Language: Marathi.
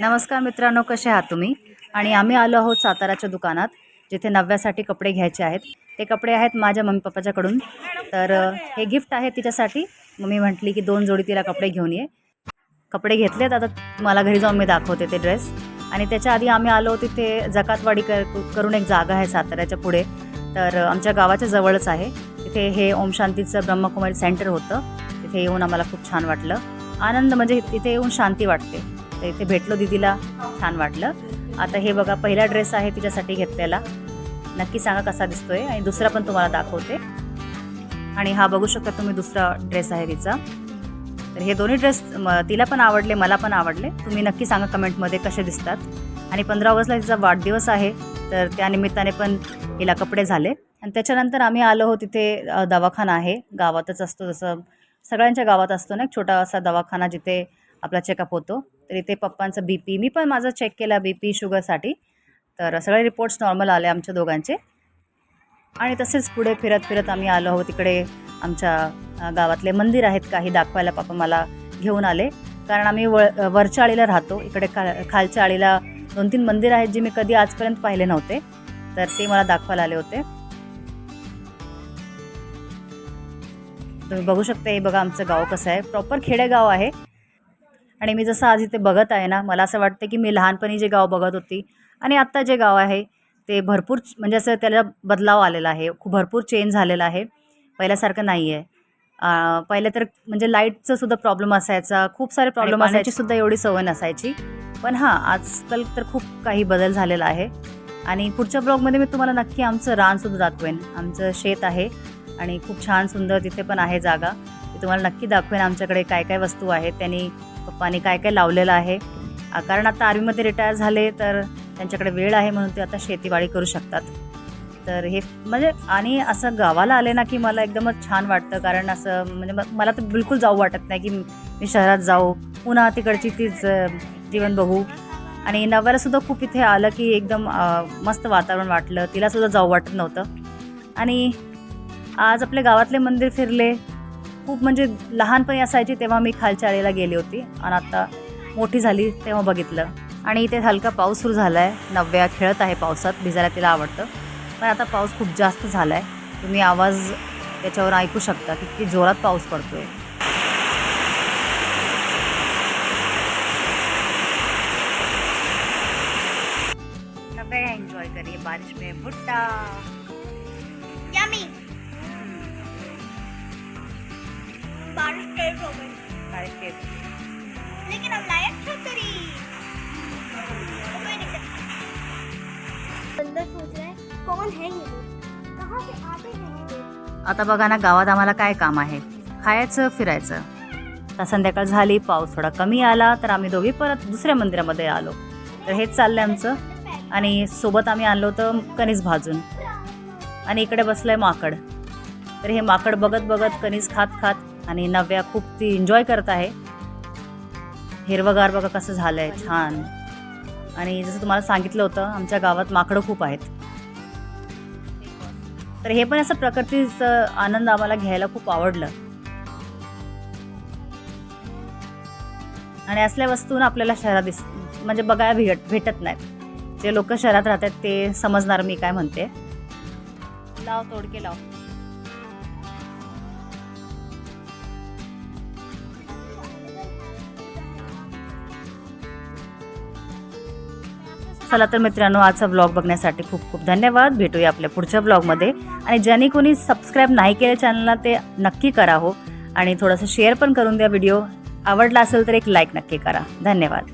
नमस्कार मित्रांनो कसे आहात तुम्ही? आणि आम्ही आलो आहोत साताराच्या दुकानात जिथे नव्यासाठी कपडे घ्यायचे आहेत. ते कपडे आहेत माझ्या मम्मी पप्पाच्याकडून. तर हे गिफ्ट आहे तिच्यासाठी. मम्मी म्हटली की दोन जोडी तिला कपडे घेऊन ये. कपडे घेतलेत आता मला घरी जाऊन मी दाखवते ते ड्रेस. आणि त्याच्या आधी आम्ही आलो तिथे जकातवाडी कर करून एक जागा आहे साताऱ्याच्या पुढे. तर आमच्या गावाच्या जवळच आहे. तिथे हे ओम शांतीचं ब्रह्मकुमारी सेंटर होतं. तिथे येऊन आम्हाला खूप छान वाटलं. आनंद म्हणजे तिथे येऊन शांती वाटते. तर इथे भेटलो दिदीला. छान वाटलं. आता हे बघा पहिला ड्रेस आहे तिच्यासाठी घेतलेला. नक्की सांगा कसा दिसतोय आणि दुसरा पण तुम्हाला दाखवते. आणि हा बघू शकता तुम्ही दुसरा ड्रेस आहे तिचा. तर हे दोन्ही ड्रेस तिला पण आवडले मला पण आवडले. तुम्ही नक्की सांगा कमेंटमध्ये कसे दिसतात. आणि पंधरा ऑगस्टला तिचा वाढदिवस आहे तर त्यानिमित्ताने पण हिला कपडे झाले. आणि त्याच्यानंतर आम्ही आलो हो तिथे दवाखाना आहे. गावातच असतो जसं सगळ्यांच्या गावात असतो ना एक छोटा असा दवाखाना जिथे आपला चेकअप होतो. तर इथे पप्पांचं बी पी मी पण माझं चेक केला बी पी शुगरसाठी तर सगळे रिपोर्ट्स नॉर्मल आले आमच्या दोघांचे. आणि तसेच पुढे फिरत फिरत आम्ही आलो आहोत तिकडे आमच्या गावातले मंदिर आहेत काही दाखवायला पप्पा मला घेऊन आले. कारण आम्ही व वरच्या आळीला राहतो. इकडे खा खालच्या आळीला दोन तीन मंदिर आहेत जे मी कधी आजपर्यंत पाहिले नव्हते. तर ते मला दाखवायला आले होते. तुम्ही बघू शकता हे बघा आमचं गाव कसं आहे. प्रॉपर खेडेगाव आहे. आणि मी जसं आज इथे बघत आहे ना मला असं वाटतं की मी लहानपणी जे गाव बघत होती आणि आत्ता जे गाव आहे ते भरपूर म्हणजे असं त्याला बदलाव आलेला आहे. खूप भरपूर चेंज झालेला आहे. पहिल्यासारखं नाही आहे पहिले तर म्हणजे लाईटचं सुद्धा प्रॉब्लेम असायचा. खूप सारे प्रॉब्लेम असायची. सुद्धा एवढी सवय नसायची. पण हां आजकाल तर खूप काही बदल झालेला आहे. आणि पुढच्या ब्लॉगमध्ये मी तुम्हाला नक्की आमचं रानसुद्धा दाखवेन. आमचं शेत आहे आणि खूप छान सुंदर तिथे पण आहे जागा. मी तुम्हाला नक्की दाखवेन आमच्याकडे काय काय वस्तू आहेत. त्यांनी पप्पाने काय काय लावलेलं आहे? कारण आता आर्मीमध्ये रिटायर झाले तर त्यांच्याकडे वेळ आहे म्हणून ते आता शेतीवाडी करू शकतात. तर हे म्हणजे आणि असं गावाला आले ना की मला एकदमच छान वाटतं. कारण असं म्हणजे मला तर बिलकुल जाऊ वाटत नाही की मी शहरात जाऊ. पुन्हा तिकडची तीच जीवन बघू. आणि नव्यालासुद्धा खूप इथे आलं की एकदम मस्त वातावरण वाटलं. तिलासुद्धा जाऊ वाटत नव्हतं. आणि आज आपल्या गावातले मंदिर फिरले. खूप म्हणजे लहानपणी असायची तेव्हा मी खालच्या आळीला गेली होती. आणि आता मोठी झाली तेव्हा बघितलं. आणि इथे हलका पाऊस सुरू झाला आहे नव्या खेळत आहे पावसात. भिजायला तिला आवडतं. पण आता पाऊस खूप जास्त झाला आहे तुम्ही आवाज त्याच्यावर ऐकू शकता. की किती जोरात पाऊस पडतो आहे एन्जॉय करिए. बारिश में भुट्टा बारिश तेज हो गई बारिश के लेकिन छतरी सोच रहे हैं कौन है ये कहाँ से आते हैं आता बघा ना गावात आम्हाला काय काम आहे? खायचं फिरायचं. आता संध्याकाळ झाली पाऊस थोडा कमी आला तर आम्ही दोघी परत दुसऱ्या मंदिरामध्ये आलो. तर हेच चाललंय आमचं. आणि सोबत आम्ही आणलं होतं कणीस भाजून. आणि इकडे बसलंय माकड. तर हे माकड बघत बघत कणीस खात खात आणि नव्या खूप ती एन्जॉय करत आहे. हिरवगार बघा कसं झालंय छान. आणि जसं तुम्हाला सांगितलं होतं आमच्या गावात माकडं खूप आहेत. तर हे पण असं प्रकृतीचं आनंद आम्हाला घ्यायला खूप आवडलं. आणि असल्या वस्तू आपल्याला शहरात दिस म्हणजे बघायला भेट भेटत नाहीत. जे लोक शहरात राहतात ते समजणार मी काय म्हणते. लाव तोडके लाव. चला तर मित्रांनो आजचा ब्लॉग बघण्यासाठी खूप खूप धन्यवाद. भेटूया आपल्या पुढच्या ब्लॉगमध्ये आणि ज्यांनी कोणी सबस्क्राईब नाही केलं चॅनलला ते नक्की करा हो. आणि थोडंसं शेअर पण करून द्या व्हिडिओ आवडला असेल तर एक लाईक नक्की करा. धन्यवाद.